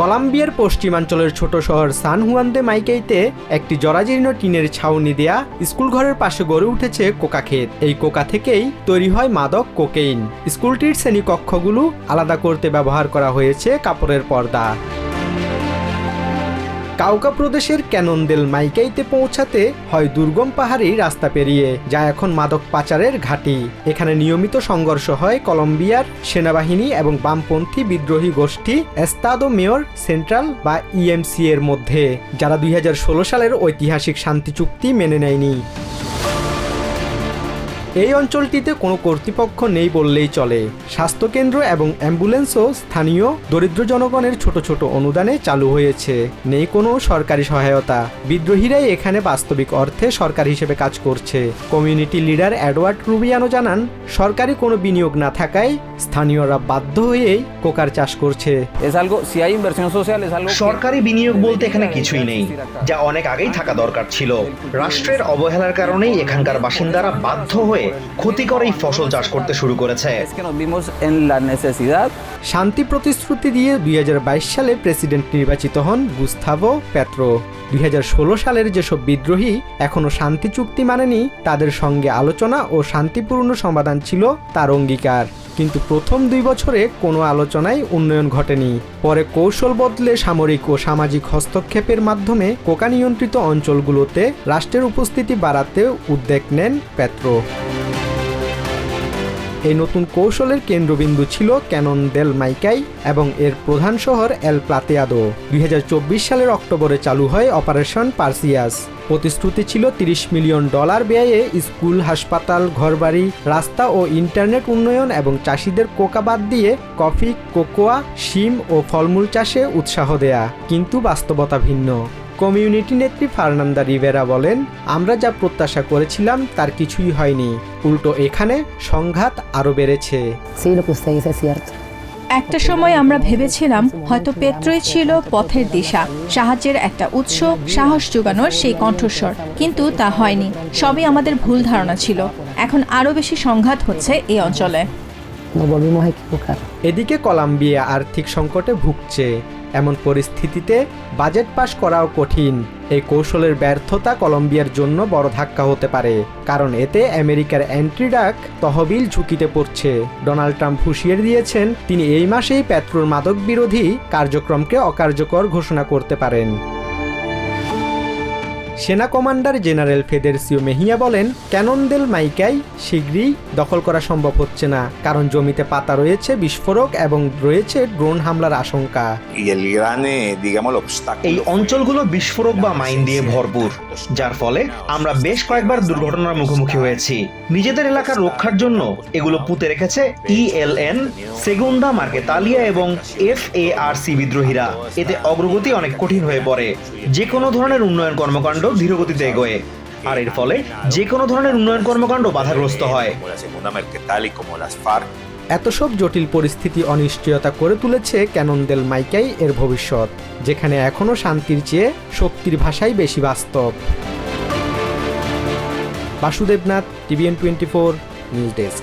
কলাম্বিয়ার পশ্চিমাঞ্চলের ছোট শহর সান হুয়ান্দে মাইকেইতে একটি জরাজীর্ণ টিনের ছাউনি দেয়া স্কুল ঘরের পাশে গড়ে উঠেছে কোকা ক্ষেত। এই কোকা থেকেই তৈরি হয় মাদক কোকেইন। স্কুলটির শ্রেণীকক্ষগুলো আলাদা করতে ব্যবহার করা হয়েছে কাপড়ের পর্দা। কাউকা প্রদেশের ক্যানন্দেল মাইকাইতে পৌঁছাতে হয় দুর্গম পাহাড়ি রাস্তা পেরিয়ে, যা এখন মাদক পাচারের ঘাঁটি। এখানে নিয়মিত সংঘর্ষ হয় কলম্বিয়ার সেনাবাহিনী এবং বামপন্থী বিদ্রোহী গোষ্ঠী এস্তাদো মেয়র সেন্ট্রাল বা ইএমসি এর মধ্যে, যারা দুই হাজার ষোলো সালের ঐতিহাসিক শান্তি চুক্তি মেনে নেয়নি। এই অঞ্চলটিতে কোনো কর্তৃপক্ষ নেই বললেই চলে। স্বাস্থ্যকেন্দ্র এবং অ্যাম্বুলেন্সও স্থানীয় দরিদ্র জনগণের ছোট ছোট অনুদানে চালু হয়েছে। নেই কোনো সরকারি সহায়তা। বিদ্রোহীরাই এখানে বাস্তবিক অর্থে সরকার হিসেবে কাজ করছে। কমিউনিটি লিডার অ্যাডওয়ার্ড রুবিয়ানো জানান সরকারি কোনো বিনিয়োগ না থাকায় স্থানীয়রা বাধ্য হয়েই কোকার চাষ করছে। সরকারি বিনিয়োগ বলতে এখানে কিছুই নেই যা অনেক আগেই থাকা দরকার ছিল। রাষ্ট্রের অবহেলার কারণেই এখানকার বাসিন্দারা বাধ্য হয়ে ক্ষতিকর এই ফসল চাষ করতে শুরু করেছে। শান্তি প্রতিশ্রুতি দিয়ে দুই হাজার বাইশ সালে প্রেসিডেন্ট নির্বাচিত হন গুস্তাভো পেত্রো। দুই হাজার ষোলো সালের যেসব বিদ্রোহী এখনও শান্তি চুক্তি মানেনি, তাদের সঙ্গে আলোচনা ও শান্তিপূর্ণ সমাধান ছিল তার অঙ্গীকার। কিন্তু প্রথম দুই বছরে কোনো আলোচনায় উন্নয়ন ঘটেনি। পরে কৌশল বদলে সামরিক ও সামাজিক হস্তক্ষেপের মাধ্যমে কোকা নিয়ন্ত্রিত অঞ্চলগুলোতে রাষ্ট্রের উপস্থিতি বাড়াতে উদ্যোগ নেন পেত্রো। এই নতুন কৌশলের কেন্দ্রবিন্দু ছিল ক্যানন দেল মাইকাই এবং এর প্রধান শহর এল প্লাতেয়াদো। দুই হাজার চব্বিশ সালের অক্টোবরে চালু হয় অপারেশন পার্সিয়াস। প্রতিশ্রুতি ছিল 30 মিলিয়ন ডলার ব্যয়ে স্কুল, হাসপাতাল, ঘরবাড়ি, রাস্তা ও ইন্টারনেট উন্নয়ন এবং চাষিদের কোকা বাদ দিয়ে কফি, কোকোয়া, শিম ও ফলমূল চাষে উৎসাহ দেয়া, কিন্তু বাস্তবতা ভিন্ন। কমিউনিটি নেত্রী ফার্নান্দা রিভেরা বলেন আমরা যা প্রত্যাশা করেছিলাম তার কিছুই হয়নি। উল্টো এখানে সংঘাত আরও বেড়েছে. একটা সময় আমরা ভেবেছিলাম হয়তো পেত্রই ছিল পথের দিশা সাহায্যের একটা উৎস সাহস যোগানোর সেই কণ্ঠস্বর। কিন্তু তা হয়নি। সবই আমাদের ভুল ধারণা ছিল। এখন আরও বেশি সংঘাত হচ্ছে এই অঞ্চলে. এদিকে কলাম্বিয়া আর্থিক সংকটে ভুগছে। এমন পরিস্থিতিতে বাজেট পাশ করাও কঠিন। এই কৌশলের ব্যর্থতা কলম্বিয়ার জন্য বড় ধাক্কা হতে পারে, কারণ এতে আমেরিকার অ্যান্ট্রিডাক তহবিল ঝুঁকিতে পড়ছে। ডোনাল্ড ট্রাম্প হুঁশিয়ার দিয়েছেন, তিনি এই মাসেই পেট্রোল মাদক বিরোধী কার্যক্রমকে অকার্যকর ঘোষণা করতে পারেন। সেনা কমান্ডার জেনারেল ফেদেরসিও মেহিয়া বলেন ক্যাননদেল মাইকাই শীঘ্রই দখল করা সম্ভব হচ্ছে না কারণ জমিতে পাতা রয়েছে বিস্ফোরক এবং রয়েছে ড্রোন হামলার আশঙ্কা. এই অঞ্চলগুলো বিস্ফোরক বা মাইন দিয়ে ভরপুর যার ফলে আমরা বেশ কয়েকবার দুর্ঘটনার মুখোমুখি হয়েছি। নিজেদের এলাকার রক্ষার জন্য এগুলো পুঁতে রেখেছে ইএলএন সেগুন্ডা মার্কেতালিয়া এবং এফ এ আর সি বিদ্রোহীরা। এতে অগ্রগতি অনেক কঠিন হয়ে পড়ে। যে কোনো ধরনের উন্নয়ন কর্মকাণ্ড ধীরগতিতে এগোয়। আর এর ফলে যে কোনো ধরনের উন্নয়ন কর্মকাণ্ড বাধাগ্রস্ত হয়. এত সব জটিল পরিস্থিতি অনিশ্চয়তা করে তুলেছে ক্যাননদেল মাইকাই এর ভবিষ্যৎ, যেখানে এখনও শান্তির চেয়ে শক্তির ভাষাই বেশি বাস্তব। Basudevnath, TVN twenty four, news desk.